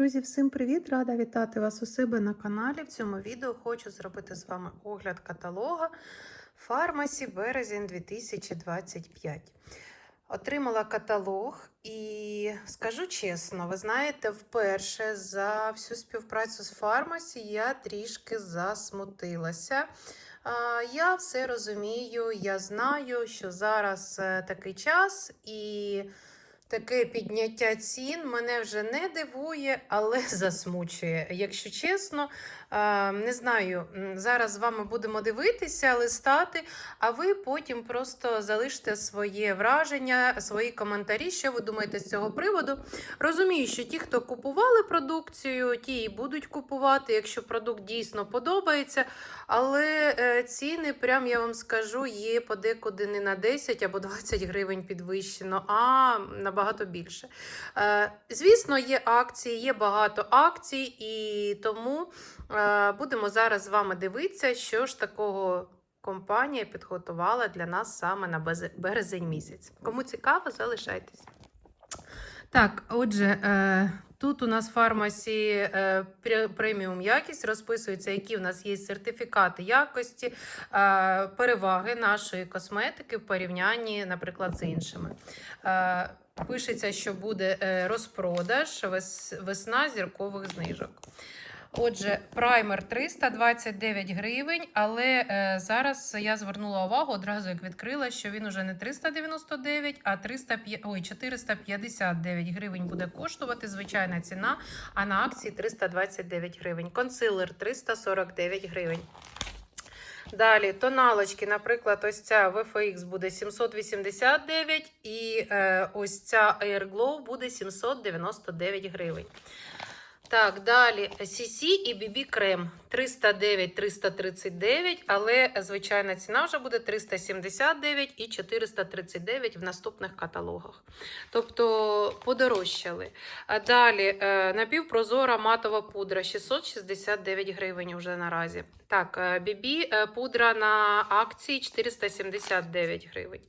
Друзі, всім привіт! Рада вітати вас у себе на каналі. В цьому відео хочу зробити з вами огляд каталога Фармасі березень 2025. Отримала каталог і скажу чесно, ви знаєте, вперше за всю співпрацю з Фармасі я трішки засмутилася. Я все розумію, я знаю, що зараз е, такий час і. Таке підняття цін мене вже не дивує, але засмучує. Якщо чесно, не знаю, зараз з вами будемо дивитися, листати, а ви потім просто залиште своє враження, свої коментарі, що ви думаєте з цього приводу. Розумію, що ті, хто купували продукцію, ті і будуть купувати, якщо продукт дійсно подобається. Але е, ціни, прям я вам скажу, є подекуди не на 10 або 20 гривень підвищено, а набагато більше. Е, Звісно, є акції, є багато акцій, і тому е, будемо зараз з вами дивитися, що ж такого компанія підготувала для нас саме на березень місяць. Кому цікаво, залишайтесь. Так, отже, е, тут у нас в фармасі е, преміум якість розписується, які в нас є сертифікати якості, е, переваги нашої косметики в порівнянні, наприклад, з іншими. Е, Пишеться, що буде розпродаж весна зіркових знижок. Отже, праймер 329 гривень, але е, зараз я звернула увагу одразу, як відкрила, що він уже не 399, а 305, ой, 459 гривень буде коштувати. Звичайна ціна, а на акції 329 гривень. Консилер 349 гривень. Далі тоналочки, наприклад, ось ця VFX буде 789 і е, ось ця Air Glow буде 799 гривень. Так, далі CC і BB крем 309-339, але звичайна ціна вже буде 379 і 439 в наступних каталогах. Тобто подорожчали. А далі е, напівпрозора матова пудра 669 гривень вже наразі. Так, е, BB е, пудра на акції 479 гривень.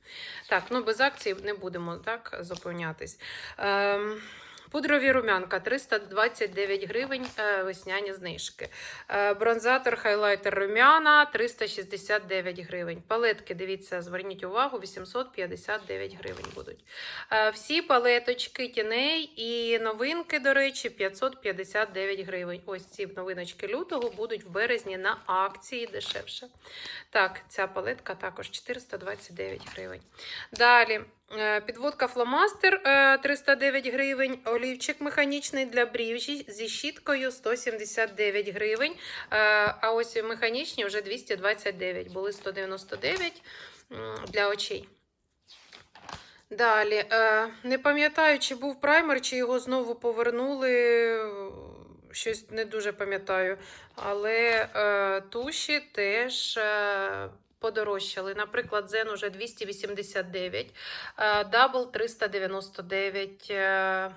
Так, ну без акцій не будемо так зупинятись. Пудрові рум'янка 329 гривень е, весняні знижки. Е, Бронзатор, хайлайтер рум'яна 369 гривень. Палетки, дивіться, зверніть увагу, 859 гривень будуть. Е, Всі палеточки тіней і новинки, до речі, 559 гривень. Ось ці новиночки лютого будуть в березні на акції дешевше. Так, ця палетка також 429 гривень. Далі. Е, Підводка фломастер е, 309 гривень, олівчик механічний для брів зі- щіткою 179 гривень. Е, А ось механічні вже 229, були 199 для очей. Далі, е, не пам'ятаю, чи був праймер, чи його знову повернули. Щось не дуже пам'ятаю. Але е, туші теж е, подорожчали. Наприклад, Зен уже 289, е, Double 399. Е,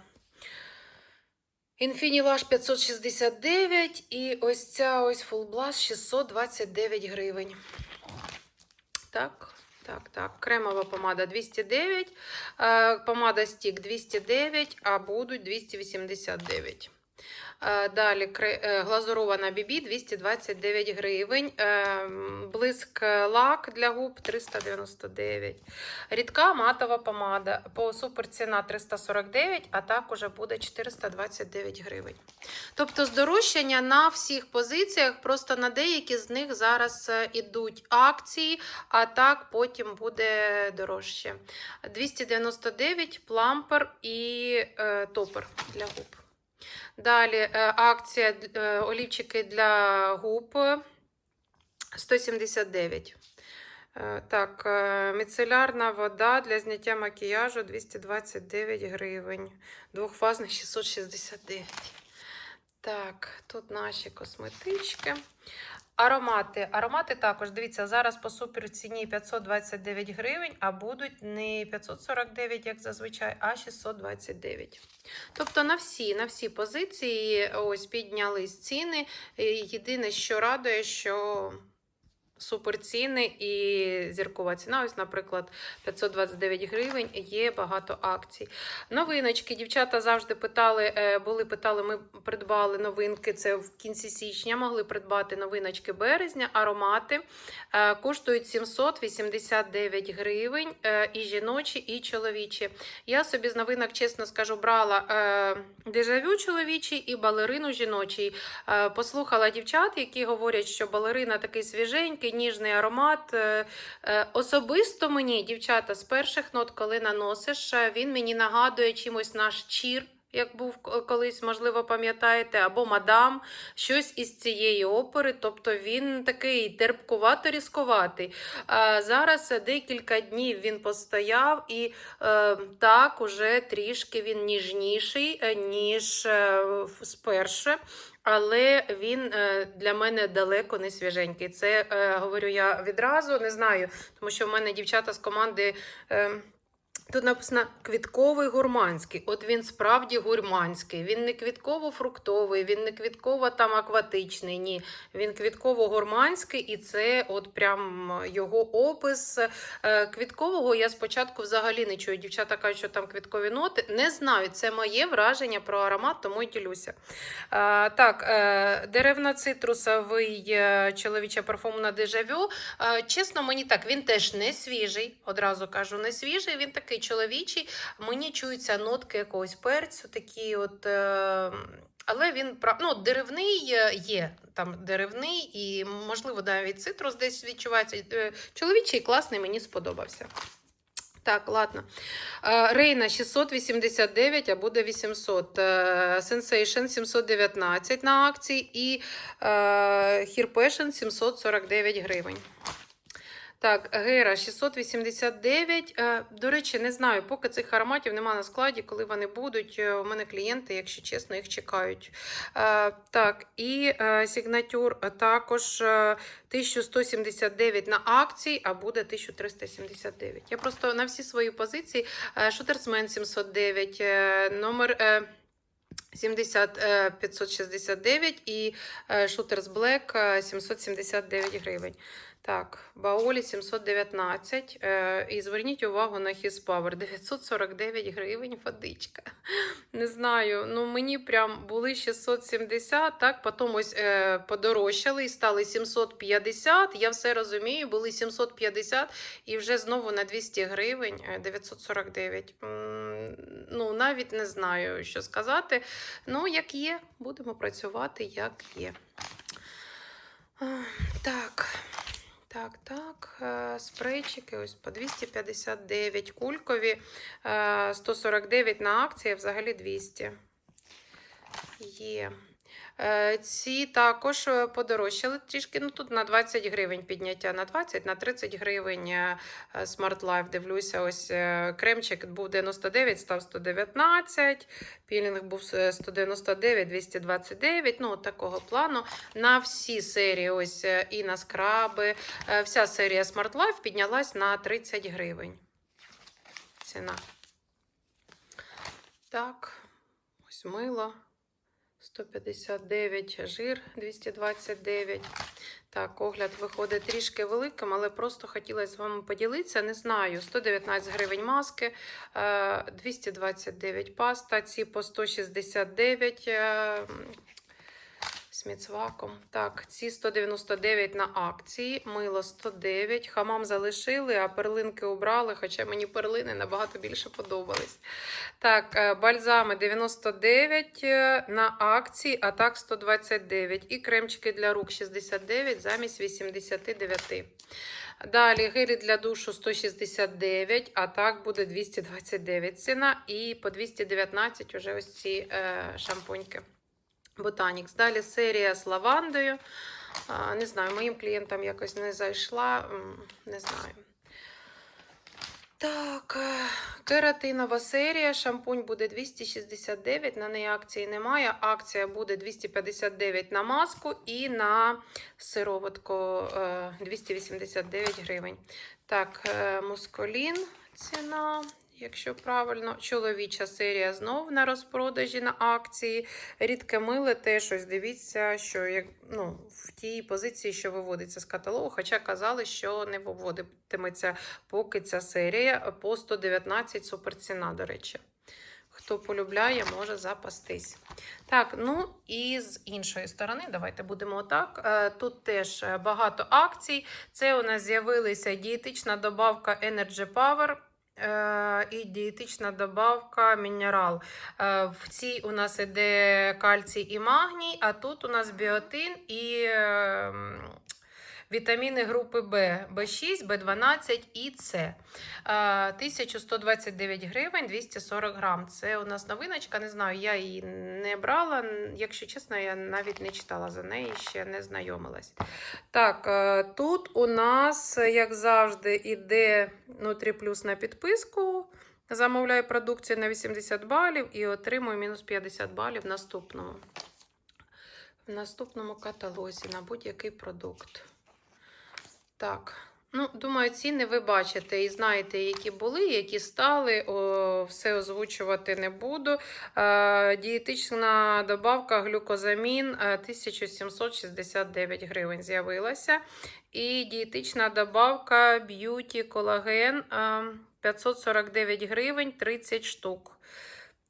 569 і ось ця ось Full Blast 629 гривень. Так, так, так. Кремова помада 209, е, помада стік 209, а будуть 289. Е, Далі е, глазурована BB 229 гривень. Е, Блиск лак для губ 399. Рідка матова помада. По суперціна 349, а так уже буде 429 гривень. Тобто здорожчання на всіх позиціях, просто на деякі з них зараз ідуть акції, а так потім буде дорожче. 299 плампер і топер для губ. Далі е, акція е, олівчики для губ 179. Е, Так, міцелярна вода для зняття макіяжу 229 гривень. Двохфазна 669. Так, тут наші косметички. Аромати. Аромати також, дивіться, зараз по суперціні 529 гривень, а будуть не 549, як зазвичай, а 629. Тобто на всі, на всі позиції ось піднялись ціни. Єдине, що радує, що супер ціни і зіркова ціна. Ось, наприклад, 529 гривень. Є багато акцій. Новиночки. Дівчата завжди питали, е, були питали, ми придбали новинки. Це в кінці січня. Могли придбати новиночки березня, аромати. Е, Коштують 789 гривень. е, І жіночі, і чоловічі. Я собі з новинок, чесно скажу, брала дежавю чоловічий і балерину жіночий. Послухала дівчат, які говорять, що балерина такий свіженький, ніжний аромат. Е, е, Особисто мені, дівчата, з перших нот, коли наносиш, е, він мені нагадує чимось наш чір. Як був колись, можливо, пам'ятаєте, або мадам, щось із цієї опери. Тобто він такий терпкувато різкуватий. А зараз декілька днів він постояв, і е, так уже трішки він ніжніший, ніж е, спершу. Але він е, для мене далеко не свіженький. Це е, говорю я відразу, не знаю, тому що в мене дівчата з команди. Тут написано квітковий гурманський. От він справді гурманський. Він не квітково-фруктовий, він не квітково там акватичний. Ні, він квітково-гурманський, і це от прям його опис. Е, Квіткового я спочатку взагалі не чую. Дівчата кажуть, що там квіткові ноти. Не знаю, це моє враження про аромат, тому й ділюся. Е, Так, е, деревно-цитрусовий е, чоловіча парфумна дежавю. Чесно, мені так, він теж не свіжий. Одразу кажу, не свіжий. Він такий чоловічий. Мені чуються нотки якогось перцю, такі от. е, Але він ну, деревний е, є. Там деревний і, можливо, навіть цитрус десь відчувається. Е, Чоловічий класний, мені сподобався. Так, ладно. Е, Рейна 689, а буде 800. Е, Sensation 719 на акції і Passion 749 гривень. Так, Гера 689. Е, До речі, не знаю, поки цих ароматів нема на складі, коли вони будуть. Е, У мене клієнти, якщо чесно, їх чекають. Е, Так, і Сігнатюр також е, 1179 на акції, а буде 1379. Я просто на всі свої позиції. Шутерсмен 709, е, номер. е, 70 е, 569 і Shooters е, 779 гривень. Так, Баолі 719. Е, і зверніть увагу на Power 949 гривень водичка. Не знаю, ну мені прям були 670, так, потім ось е, подорожчали і стали 750. Я все розумію, були 750 і вже знову на 200 гривень е, 949. М, Ну, навіть не знаю, що сказати. Ну, як є, будемо працювати, як є. Так. Так, так, е, спрейчики ось по 259 кулькові, е, 149 на акції, взагалі 200. Є. Е, Ці також е, подорожчали трішки. Ну тут на 20 гривень підняття, на 20, на 30 гривень е, Smart Life. Дивлюся, ось кремчик був 99, став 119, пілінг був е, 199, 229. Ну, такого плану. На всі серії, ось і на скраби, вся серія Smart Life піднялась на 30 гривень. Ціна. Так, ось мило. 159 жир 229. Так, огляд виходить трішки великим, але просто хотілося з вами поділитися. Не знаю, 119 гривень маски, е, 229 паста, ці по 169 е, з міцваком. Так, ці 199 на акції, мило 109, хамам залишили, а перлинки убрали, хоча мені перлини набагато більше подобались. Так, е, бальзами 99 е, на акції, а так 129. І кремчики для рук 69 замість 89. Далі гелі для душу 169, а так буде 229 ціна. І по 219 уже ось ці е, шампуньки. Ботанікс. Далі серія з лавандою. Не знаю, моїм клієнтам якось не зайшла. Не знаю. Так, е, кератинова серія. Шампунь буде 269, на неї акції немає. Акція буде 259 на маску і на сироватку е, 289 гривень. Так, е, мускулін ціна. Якщо правильно, чоловіча серія знов на розпродажі на акції. Рідке миле теж ось дивіться, що як, ну, в тій позиції, що виводиться з каталогу, хоча казали, що не виводитиметься поки ця серія по 119 суперціна, до речі. Хто полюбляє, може запастись. Так, ну і з іншої сторони, давайте будемо отак. Е, Тут теж багато акцій. Це у нас з'явилася дієтична добавка Energy Power. Е, І дієтична добавка мінерал. Е, В цій у нас іде кальцій і магній, а тут у нас біотин і е, м, вітаміни групи Б, Б6, Б12 і С. Е, 1129 гривень 240 грам. Це у нас новиночка, не знаю, я її не брала. Якщо чесно, я навіть не читала за неї, ще не знайомилась. Так, е, тут у нас, як завжди, іде Нутрі Плюс на підписку. Замовляю продукцію на 80 балів і отримую мінус 50 балів в наступному. В наступному каталозі на будь-який продукт. Так. Ну, думаю, ціни ви бачите і знаєте, які були, які стали. О, все озвучувати не буду. Е, дієтична добавка глюкозамін е, 1769 гривень з'явилася. І дієтична добавка б'юті колаген е, 549 гривень 30 штук.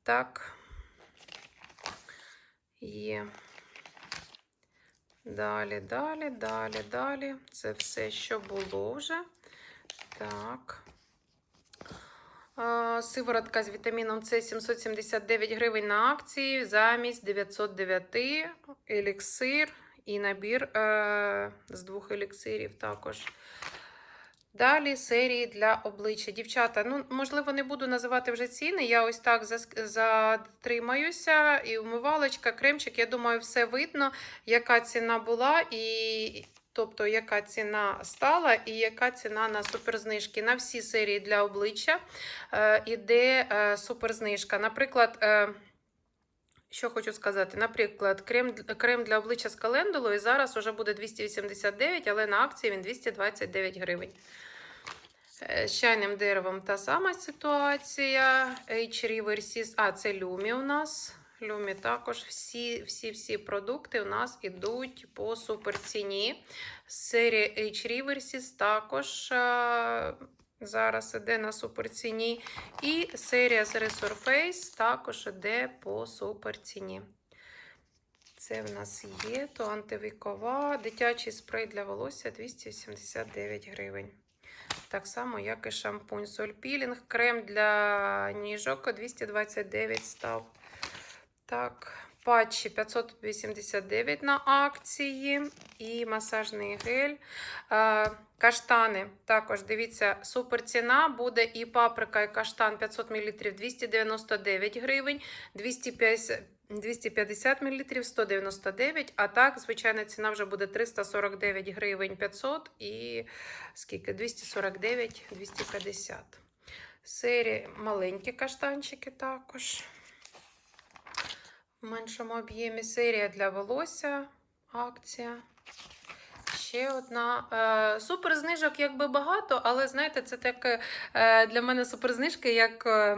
Так. Є. Далі, далі, далі, далі. Це все, що було вже. Так. Сиворотка з вітаміном С 779 гривень на акції замість 909 еліксир і набір е, з двох еліксирів також. Далі серії для обличчя. Дівчата, ну, можливо, не буду називати вже ціни. Я ось так затримаюся. І умивалочка, кремчик, я думаю, все видно, яка ціна була, і тобто, яка ціна стала, і яка ціна на суперзнижки. На всі серії для обличчя е, іде е, суперзнижка. Наприклад, е, що хочу сказати, наприклад, крем, крем для обличчя з календулою зараз вже буде 289, але на акції він 229 гривень. Е, З чайним деревом та сама ситуація. H Reversis, а це Lumі у нас. Lumі також всі, всі, всі продукти у нас ідуть по суперціні. Серія H Reversis також е, зараз іде на суперціні. І серія з Resurface також іде по суперціні. Це в нас є, то антивікова, дитячий спрей для волосся 279 гривень. Так само, як і шампунь Сольпілінг, крем для ніжок 229 став. Так, патчі 589 на акції. І масажний гель. Е, Каштани також дивіться, супер ціна буде і паприка, і каштан 500 мл 299 гривень, 250 250 мл 199, а так, звичайна ціна вже буде 349 гривень 500 і скільки? 249 250. Серії маленькі каштанчики також. В меншому об'ємі серія для волосся. Акція. Ще одна. Е, суперзнижок якби багато, але знаєте, це таке для мене суперзнижки, як. Е,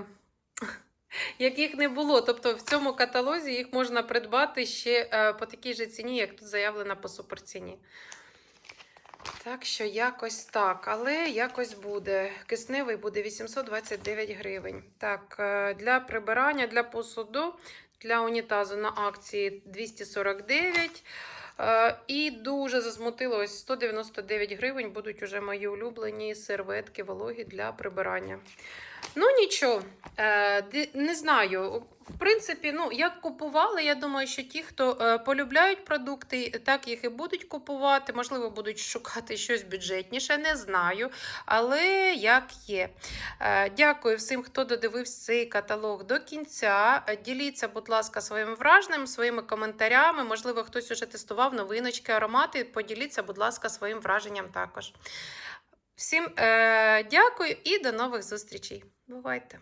як їх не було. Тобто в цьому каталозі їх можна придбати ще е, по такій же ціні, як тут заявлено по суперціні. Так що якось так, але якось буде. Кисневий буде 829 гривень. Так, для прибирання, для посуду, для унітазу на акції 249. Е, І дуже засмутило, ось 199 гривень будуть уже мої улюблені серветки вологі для прибирання. Ну, нічого, е, не знаю. В принципі, ну, як купували, я думаю, що ті, хто е, полюбляють продукти, так їх і будуть купувати. Можливо, будуть шукати щось бюджетніше, не знаю. Але як є. Е, Дякую всім, хто додивився цей каталог до кінця. Діліться, будь ласка, своїм враженням, своїми коментарями. Можливо, хтось уже тестував новиночки, аромати. Поділіться, будь ласка, своїм враженням також. Всім е, дякую і до нових зустрічей. Бувайте!